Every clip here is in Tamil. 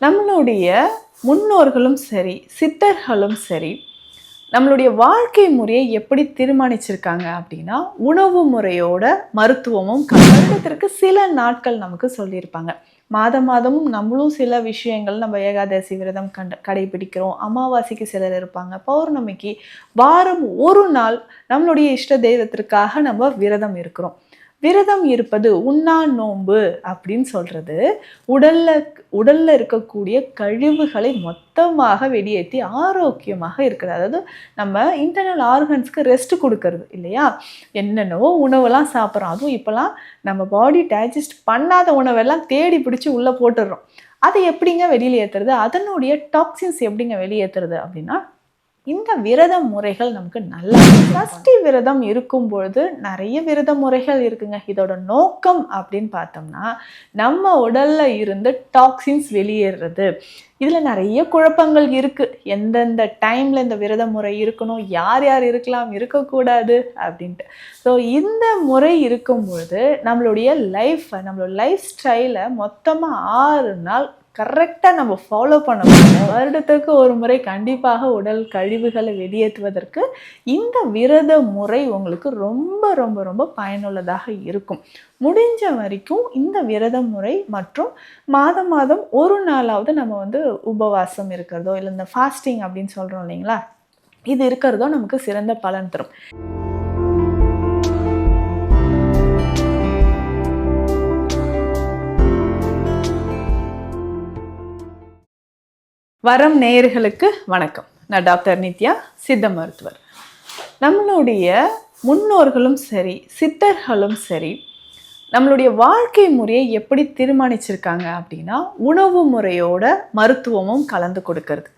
நம்மளுடைய முன்னோர்களும் சரி சித்தர்களும் சரி நம்மளுடைய வாழ்க்கை முறையை எப்படி தீர்மானிச்சிருக்காங்க அப்படின்னா உணவு முறையோட மருத்துவமும் வருடத்திற்கு சில நாட்கள் நமக்கு சொல்லியிருப்பாங்க. மாதம் மாதமும் நம்மளும் சில விஷயங்கள் நம்ம ஏகாதசி விரதம் கண்ட கடைபிடிக்கிறோம். அமாவாசைக்கு சிலர் இருப்பாங்க. பௌர்ணமிக்கு வாரம் ஒரு நாள் நம்மளுடைய இஷ்ட தெய்வத்திற்காக நம்ம விரதம் இருக்கிறோம். விரதம் இருப்பது உண்ணா நோன்பு அப்படின்னு சொல்கிறது உடலில் உடலில் இருக்கக்கூடிய கழிவுகளை மொத்தமாக வெளியேற்றி ஆரோக்கியமாக இருக்கிறது. அதாவது நம்ம இன்டர்னல் ஆர்கன்ஸ்க்கு ரெஸ்ட் கொடுக்கறது இல்லையா? என்னென்னவோ உணவெல்லாம் சாப்பிட்றோம். அதுவும் இப்போலாம் நம்ம பாடி டைஜஸ்ட் பண்ணாத உணவெல்லாம் தேடி பிடிச்சி உள்ளே போட்டுடுறோம். அதை எப்படிங்க வெளியில் ஏற்றுறது அதனுடைய டாக்ஸின்ஸ் எப்படிங்க வெளியேற்றுறது அப்படின்னா இந்த விரத முறைகள் நமக்கு நல்லா சஷ்டி விரதம் இருக்கும் பொழுது நிறைய விரத முறைகள் இருக்குங்க. இதோட நோக்கம் அப்படின்னு பார்த்தோம்னா நம்ம உடல்ல இருந்து டாக்ஸின்ஸ் வெளியேறது இதில் நிறைய குழப்பங்கள் இருக்குது எந்தெந்த டைமில் இந்த விரத முறை இருக்கணும்? யார் யார் இருக்கலாம்? இருக்கக்கூடாது அப்படின்ட்டு. ஸோ இந்த முறை இருக்கும் பொழுது நம்மளுடைய லைஃப்பை நம்மளோட லைஃப் ஸ்டைலை மொத்தமாக ஆறு நாள் கரெக்டாக நம்ம ஃபாலோ பண்ண முடியும் வருடத்துக்கு ஒரு முறை கண்டிப்பாக உடல் கழிவுகளை வெளியேற்றுவதற்கு இந்த விரத முறை உங்களுக்கு ரொம்ப ரொம்ப ரொம்ப பயனுள்ளதாக இருக்கும். முடிஞ்ச வரைக்கும் இந்த விரத முறை மற்றும் மாதம் மாதம் ஒரு நாளாவது நம்ம வந்து உபவாசம் இருக்கிறதோ இல்லை இந்த ஃபாஸ்டிங் அப்படின்னு சொல்கிறோம் இல்லைங்களா? இது இருக்கிறதோ நமக்கு சிறந்த பலன் தரும். வரம் நேயர்களுக்கு வணக்கம். நான் டாக்டர் நித்யா சித்த மருத்துவர். நம்மளுடைய முன்னோர்களும் சரி சித்தர்களும் சரி நம்மளுடைய வாழ்க்கை முறையை எப்படி தீர்மானிச்சிருக்காங்க அப்படின்னா உணவு முறையோட மருத்துவமும் கலந்து கொடுக்கறது.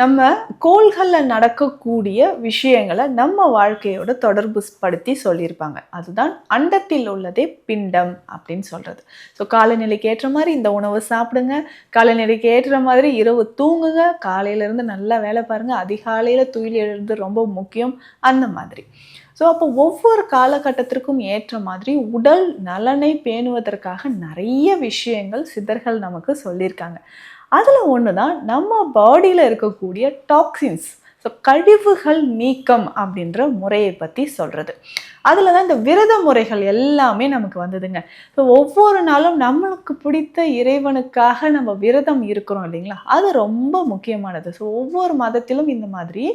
நம்ம கோள்களில் நடக்கக்கூடிய விஷயங்களை நம்ம வாழ்க்கையோட தொடர்பு படுத்தி சொல்லியிருப்பாங்க. அதுதான் அண்டத்தில் உள்ளதே பிண்டம் அப்படின்னு சொல்கிறது ஸோ காலநிலைக்கு ஏற்ற மாதிரி இந்த உணவு சாப்பிடுங்க. காலநிலைக்கு ஏற்ற மாதிரி இரவு தூங்குங்க. காலையிலேருந்து நல்லா வேலை பாருங்கள் அதிகாலையில் துயில் எழுறது ரொம்ப முக்கியம். அந்த மாதிரி. ஸோ அப்போ ஒவ்வொரு காலகட்டத்திற்கும் ஏற்ற மாதிரி உடல் நலனை பேணுவதற்காக நிறைய விஷயங்கள் சித்தர்கள் நமக்கு சொல்லியிருக்காங்க. அதில் ஒன்று தான் நம்ம பாடியில் இருக்கக்கூடிய டாக்ஸின்ஸ் ஸோ கழிவுகள் நீக்கம் அப்படின்ற முறையை பற்றி சொல்கிறது அதில் தான் இந்த விரத முறைகள் எல்லாமே நமக்கு வந்ததுங்க. ஸோ ஒவ்வொரு நாளும் நம்மளுக்கு பிடித்த இறைவனுக்காக நம்ம விரதம் இருக்கிறோம் இல்லைங்களா? அது ரொம்ப முக்கியமானது. ஸோ ஒவ்வொரு மதத்திலும் இந்த மாதிரி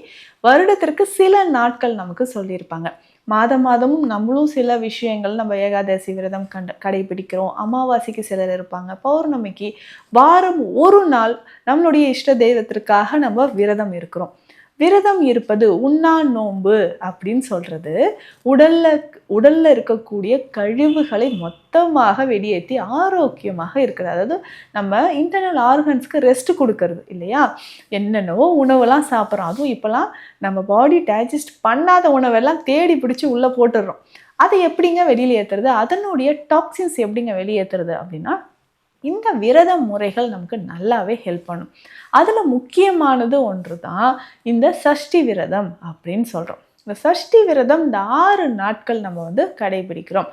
வருடத்திற்கு சில நாட்கள் நமக்கு சொல்லியிருப்பாங்க. மாதம் மாதமும் நம்மளும் சில விஷயங்கள் நம்ம ஏகாதசி விரதம் கண்ட கடைபிடிக்கிறோம். அமாவாசைக்கு சிலர் இருப்பாங்க. பௌர்ணமிக்கு வாரம் ஒரு நாள் நம்மளுடைய இஷ்ட தெய்வத்திற்காக நம்ம விரதம் இருக்கிறோம். விரதம் இருப்பது உண்ணா நோன்பு அப்படின்னு சொல்கிறது உடலில் உடலில் இருக்கக்கூடிய கழிவுகளை மொத்தமாக வெளியேற்றி ஆரோக்கியமாக இருக்கிறது. அதாவது நம்ம இன்டர்னல் ஆர்கன்ஸ்க்கு ரெஸ்ட் கொடுக்கறது இல்லையா? என்னென்னவோ உணவெல்லாம் சாப்பிட்றோம். அதுவும் இப்போலாம் நம்ம பாடி டைஜஸ்ட் பண்ணாத உணவெல்லாம் தேடி பிடிச்சி உள்ளே போட்டுடுறோம். அதை எப்படிங்க வெளியில் ஏற்றுறது அதனுடைய டாக்ஸின்ஸ் எப்படிங்க வெளியேற்றுறது அப்படின்னா இந்த விரத முறைகள் நமக்கு நல்லாவே ஹெல்ப் பண்ணும். அதில் முக்கியமானது ஒன்று தான் இந்த சஷ்டி விரதம் அப்படின்னு சொல்கிறோம் இந்த சஷ்டி விரதம் இந்த ஆறு நாட்கள் நம்ம வந்து கடைபிடிக்கிறோம்.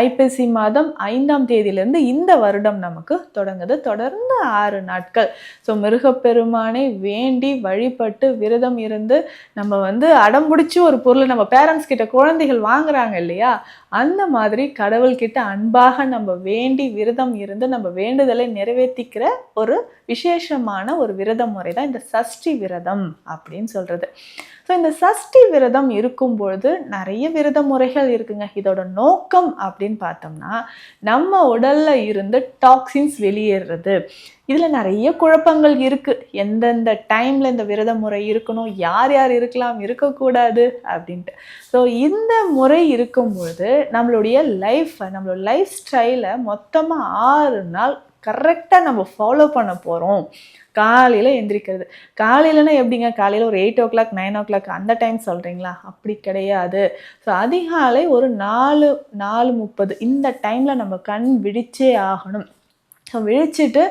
ஐப்பசி மாதம் ஐந்தாம் தேதியிலேருந்து இந்த வருடம் நமக்கு தொடங்குது. தொடர்ந்து ஆறு நாட்கள். ஸோ மிருகப்பெருமானை வேண்டி வழிபட்டு விரதம் இருந்து நம்ம வந்து அடம்பிடிச்சி ஒரு பொருளை நம்ம பேரண்ட்ஸ் கிட்ட குழந்தைகள் வாங்குறாங்க இல்லையா? அந்த மாதிரி கடவுள்கிட்ட அன்பாக நம்ம வேண்டி விரதம் இருந்து நம்ம வேண்டுதலை நிறைவேற்றிக்கிற ஒரு விசேஷமான ஒரு விரத முறை தான் இந்த சஷ்டி விரதம் அப்படின்னு சொல்கிறது ஸோ இந்த சஷ்டி விரதம் இருக்கும் பொழுது நிறைய விரத முறைகள் இருக்குங்க. இதோட நோக்கம் அப்படின்னு பார்த்தோம்னா நம்ம உடல்ல இருந்து டாக்ஸின்ஸ் வெளியேறது இதில் நிறைய குழப்பங்கள் இருக்குது எந்தெந்த டைமில் இந்த விரத முறை இருக்கணும் யார் யார் இருக்கலாம் இருக்கக்கூடாது அப்படின்ட்டு. ஸோ இந்த முறை இருக்கும் பொழுது நம்மளுடைய லைஃப்பை நம்மளோட லைஃப் ஸ்டைலை மொத்தமாக ஆறு நாள் கரெக்டாக நம்ம ஃபாலோ பண்ண போகிறோம் காலையில் எந்திரிக்கிறது. காலையிலனா எப்படிங்க? காலையில் ஒரு eight o'clock nine o'clock அந்த டைம் சொல்கிறீங்களா அப்படி கிடையாது. ஸோ அதிகாலை ஒரு நாலு நாலு முப்பது இந்த டைமில் நம்ம கண் விழிச்சே ஆகணும். ஸோ விழிச்சிட்டு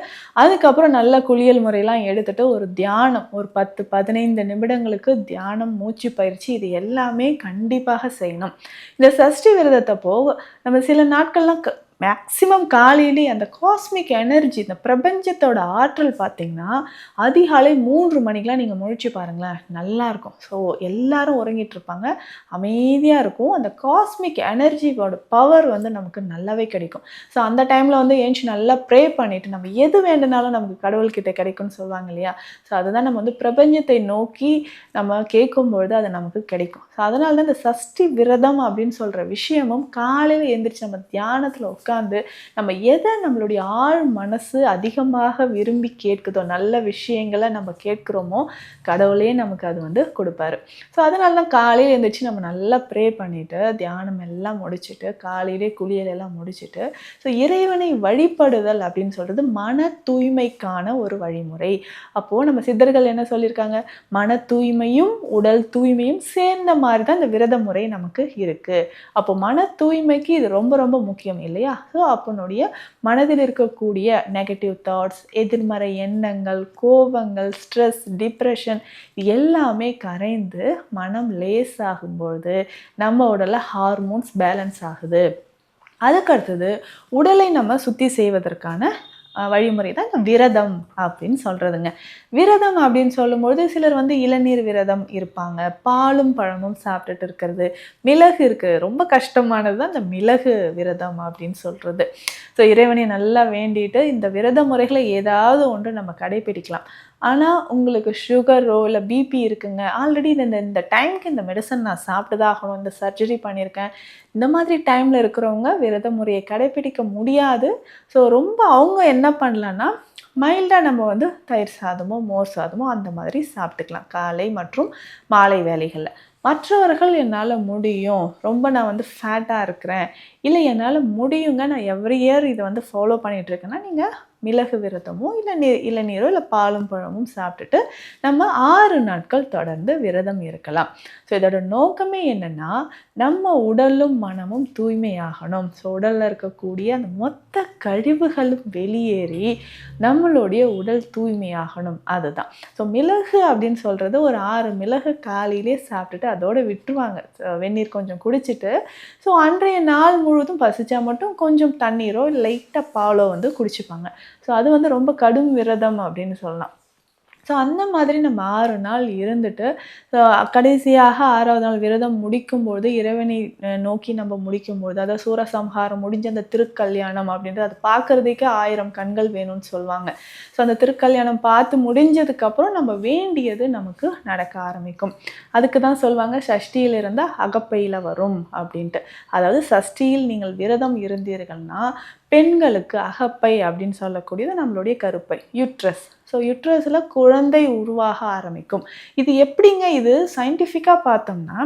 அதுக்கப்புறம் நல்ல குளியல் முறையெல்லாம் எடுத்துகிட்டு ஒரு தியானம். ஒரு பத்து பதினைந்து நிமிடங்களுக்கு தியானம் மூச்சு பயிற்சி இது எல்லாமே கண்டிப்பாக செய்யணும். இந்த சஷ்டி விரதத்தை போக நம்ம சில நாட்கள்லாம் க மேக்சிமம் காலையிலே அந்த காஸ்மிக் எனர்ஜி இந்த பிரபஞ்சத்தோட ஆற்றல் பார்த்தீங்கன்னா அதிகாலை மூன்று மணிக்கெலாம் நீங்கள் முழிச்சு பாருங்களேன். நல்லாயிருக்கும் ஸோ எல்லாரும் உறங்கிட்டு இருப்பாங்க. அமைதியாக இருக்கும். அந்த காஸ்மிக் எனர்ஜியோட பவர் வந்து நமக்கு நல்லாவே கிடைக்கும். ஸோ அந்த டைமில் வந்து ஏஞ்சி நல்லா ப்ரே பண்ணிவிட்டு நம்ம எது வேண்டுனாலும் நமக்கு கடவுள்கிட்ட கிடைக்கும்னு சொல்லுவாங்க இல்லையா? ஸோ அதுதான் நம்ம வந்து பிரபஞ்சத்தை நோக்கி நம்ம கேட்கும்பொழுது அது நமக்கு கிடைக்கும். ஸோ அதனால தான் இந்த சஷ்டி விரதம் அப்படின்னு சொல்கிற விஷயமும் காலையில் எழுந்திரிச்சு நம்ம தியானத்தில் உட்காந்து நம்ம எதை நம்மளுடைய ஆழ் மனசு அதிகமாக விரும்பி கேட்குதோ நல்ல விஷயங்களை நம்ம கேட்குறோமோ கடவுளே நமக்கு அது வந்து கொடுப்பாரு. ஸோ அதனால தான் காலையில் எழுந்திரிச்சு நம்ம நல்லா ப்ரே பண்ணிவிட்டு தியானம் எல்லாம் முடிச்சுட்டு காலையிலே குளியல் எல்லாம் முடிச்சுட்டு ஸோ இறைவனை வழிபடுதல் அப்படின்னு சொல்கிறது மன தூய்மைக்கான ஒரு வழிமுறை. அப்போது நம்ம சித்தர்கள் என்ன சொல்லியிருக்காங்க? மன தூய்மையும் உடல் தூய்மையும் சேர்ந்த மாதிரி தான் இந்த விரத முறை நமக்கு இருக்குது அப்போ மன தூய்மைக்கு இது ரொம்ப ரொம்ப முக்கியம் இல்லையா? ஸோ அப்பனுடைய மனதில் இருக்கக்கூடிய நெகட்டிவ் தாட்ஸ் எதிர்மறை எண்ணங்கள் கோபங்கள் ஸ்ட்ரெஸ் டிப்ரெஷன் எல்லாமே கரைந்து மனம் லேஸ் ஆகும்பொழுது நம்ம உடலில் ஹார்மோன்ஸ் பேலன்ஸ் ஆகுது. அதுக்கடுத்தது உடலை நம்ம சுத்தி செய்வதற்கான வழிமுறை தான் இந்த விரதம் அப்படின்னு சொல்கிறதுங்க விரதம் அப்படின்னு சொல்லும்பொழுது சிலர் வந்து இளநீர் விரதம் இருப்பாங்க. பாலும் பழமும் சாப்பிட்டுட்டு இருக்கிறது. மிளகு இருக்குது ரொம்ப கஷ்டமானது தான் இந்த மிளகு விரதம் அப்படின்னு சொல்கிறது ஸோ இறைவனை நல்லா வேண்டிட்டு இந்த விரத முறைகளை ஏதாவது ஒன்று நம்ம கடைபிடிக்கலாம். ஆனால் உங்களுக்கு சுகரோ இல்லை பிபி இருக்குங்க. ஆல்ரெடி இந்த இந்த டைம்க்கு இந்த மெடிசன் நான் சாப்பிட்டு தான் ஆகணும் இந்த சர்ஜரி பண்ணியிருக்கேன். இந்த மாதிரி டைமில் இருக்கிறவங்க விரத முறையை கடைப்பிடிக்க முடியாது. ஸோ ரொம்ப அவங்க என்ன பண்ணலான்னா மைல்டாக நம்ம வந்து தயிர் சாதமோ மோர் சாதமோ அந்த மாதிரி சாப்பிட்டுக்கலாம். காலை மற்றும் மாலை வேலைகளில் மற்றவர்கள் என்னால் முடியும். ரொம்ப நான் வந்து ஃபேட்டாக இருக்கிறேன். இல்லை என்னால் முடியுங்க. நான் எவ்ரி இயர் இதை வந்து ஃபாலோ பண்ணிகிட்ருக்கேன்னா நீங்கள் மிளகு விரதமோ இல்லை நீ இளநீரோ இல்லை பாலும் பழமும் சாப்பிட்டுட்டு நம்ம ஆறு நாட்கள் தொடர்ந்து விரதம் இருக்கலாம். ஸோ இதோட நோக்கமே என்னென்னா நம்ம உடலும் மனமும் தூய்மையாகணும். ஸோ உடலில் இருக்கக்கூடிய அந்த மொத்த கழிவுகளும் வெளியேறி நம்மளுடைய உடல் தூய்மையாகணும். அதுதான். ஸோ மிளகு அப்படின்னு சொல்கிறது ஒரு ஆறு மிளகு காலையிலே சாப்பிட்டுட்டு அதோடு விட்டுருவாங்க. வெந்நீர் கொஞ்சம் குடிச்சிட்டு ஸோ அன்றைய நாள் முழுவதும் பசிச்சா மட்டும் கொஞ்சம் தண்ணீரோ லைட்டாக பாலோ வந்து குடிச்சுப்பாங்க. ஸோ அது வந்து ரொம்ப கடும் விரதம் அப்படின்னு சொல்லலாம். ஸோ அந்த மாதிரி நம்ம ஆறு நாள் இருந்துட்டு ஸோ கடைசியாக ஆறாவது நாள் விரதம் முடிக்கும்பொழுது இறைவனை நோக்கி நம்ம முடிக்கும்பொழுது அதாவது சூரசம்ஹாரம் முடிஞ்ச அந்த திருக்கல்யாணம் அப்படின்றது அது பார்க்கறதுக்கே ஆயிரம் கண்கள் வேணும்னு சொல்லுவாங்க. ஸோ அந்த திருக்கல்யாணம் பார்த்து முடிஞ்சதுக்கப்புறம் நம்ம வேண்டியது நமக்கு நடக்க ஆரம்பிக்கும். அதுக்கு தான் சொல்லுவாங்க சஷ்டியில் இருந்தால் அகப்பையில் வரும் அப்படின்ட்டு. அதாவது சஷ்டியில் நீங்கள் விரதம் இருந்தீர்கள்னா பெண்களுக்கு அகப்பை அப்படின்னு சொல்லக்கூடியது நம்மளுடைய கருப்பை யூட்ரஸ் ஸோ யுட்ரஸில் குழந்தை உருவாக ஆரம்பிக்கும். இது எப்படிங்க இது? சயின்டிஃபிக்காக பார்த்தோம்னா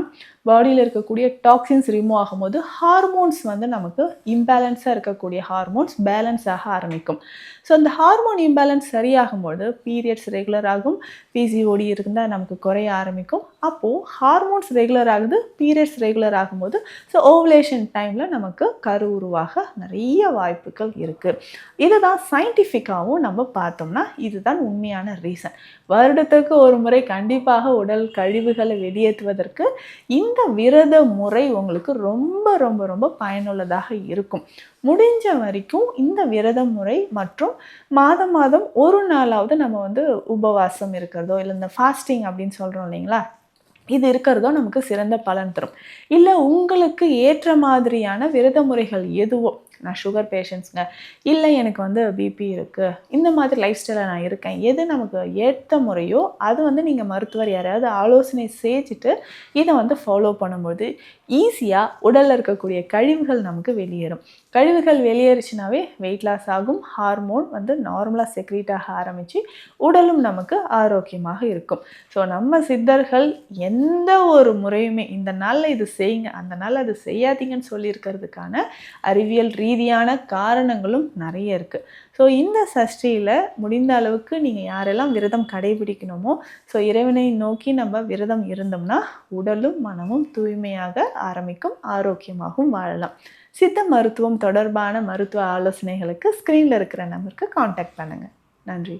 பாடியில் இருக்கக்கூடிய டாக்ஸின்ஸ் ரிமூவ் ஆகும்போது ஹார்மோன்ஸ் வந்து நமக்கு இம்பேலன்ஸாக இருக்கக்கூடிய ஹார்மோன்ஸ் பேலன்ஸ் ஆக ஆரம்பிக்கும். ஸோ அந்த ஹார்மோன் இம்பேலன்ஸ் சரியாகும்போது பீரியட்ஸ் ரெகுலர் ஆகும். பிசிஓடி இருந்தால் நமக்கு குறைய ஆரம்பிக்கும். அப்போது ஹார்மோன்ஸ் ரெகுலர் ஆகுது பீரியட்ஸ் ரெகுலர் ஆகும்போது ஸோ ஓவலேஷன் டைமில் நமக்கு கரு உருவாக நிறைய வாய்ப்புகள் இருக்குது இதுதான் சயின்டிஃபிக்காகவும் நம்ம பார்த்தோம்னா இதுதான் உண்மையான ரீசன் வருடத்துக்கு ஒரு முறை கண்டிப்பாக உடல் கழிவுகளை வெளியேற்றுவதற்கு இந்த விரத முறை உங்களுக்கு ரொம்ப ரொம்ப ரொம்ப பயனுள்ளதாக இருக்கும். முடிஞ்ச வரைக்கும் இந்த விரத முறை மற்றும் மாதம் மாதம் ஒரு நாளாவது நம்ம வந்து உபவாசம் இருக்கிறதோ இல்லை இந்த ஃபாஸ்டிங் அப்படின்னு சொல்கிறோம் இல்லைங்களா? இது இருக்கிறதோ நமக்கு சிறந்த பலன் தரும். இல்லை உங்களுக்கு ஏற்ற மாதிரியான விரத முறைகள் எதுவோ நான் சுகர் பேஷண்ட்ஸுங்க இல்லை எனக்கு வந்து பிபி இருக்குது இந்த மாதிரி லைஃப் ஸ்டைலில் நான் இருக்கேன் எது நமக்கு ஏற்ற முறையோ அது வந்து நீங்கள் மருத்துவர் யாராவது ஆலோசனை செஞ்சுட்டு இதை வந்து ஃபாலோ பண்ணும்போது ஈஸியாக உடலில் இருக்கக்கூடிய கழிவுகள் நமக்கு வெளியேறும். கழிவுகள் வெளியேறுச்சுனாவே வெயிட் லாஸ் ஆகும். ஹார்மோன் வந்து நார்மலாக செக்ரீட் ஆக ஆரம்பித்து உடலும் நமக்கு ஆரோக்கியமாக இருக்கும். ஸோ நம்ம சித்தர்கள் எந்த ஒரு முறையுமே இந்த நாளில் இது செய்யுங்க அந்த நாளில் அது செய்யாதீங்கன்னு சொல்லியிருக்கிறதுக்கான அறிவியல் ரீதியான காரணங்களும் நிறைய இருக்குது ஸோ இந்த சஷ்டியில் முடிந்த அளவுக்கு நீங்கள் யாரெல்லாம் விரதம் கடைபிடிக்கணுமோ ஸோ இறைவனை நோக்கி நம்ம விரதம் இருந்தோம்னா உடலும் மனமும் தூய்மையாக ஆரம்பிக்கும் ஆரோக்கியமாகவும் வாழலாம். சித்த மருத்துவம் தொடர்பான மருத்துவ ஆலோசனைகளுக்கு ஸ்க்ரீனில் இருக்கிற நம்பருக்கு காண்டாக்ட் பண்ணுங்கள் நன்றி.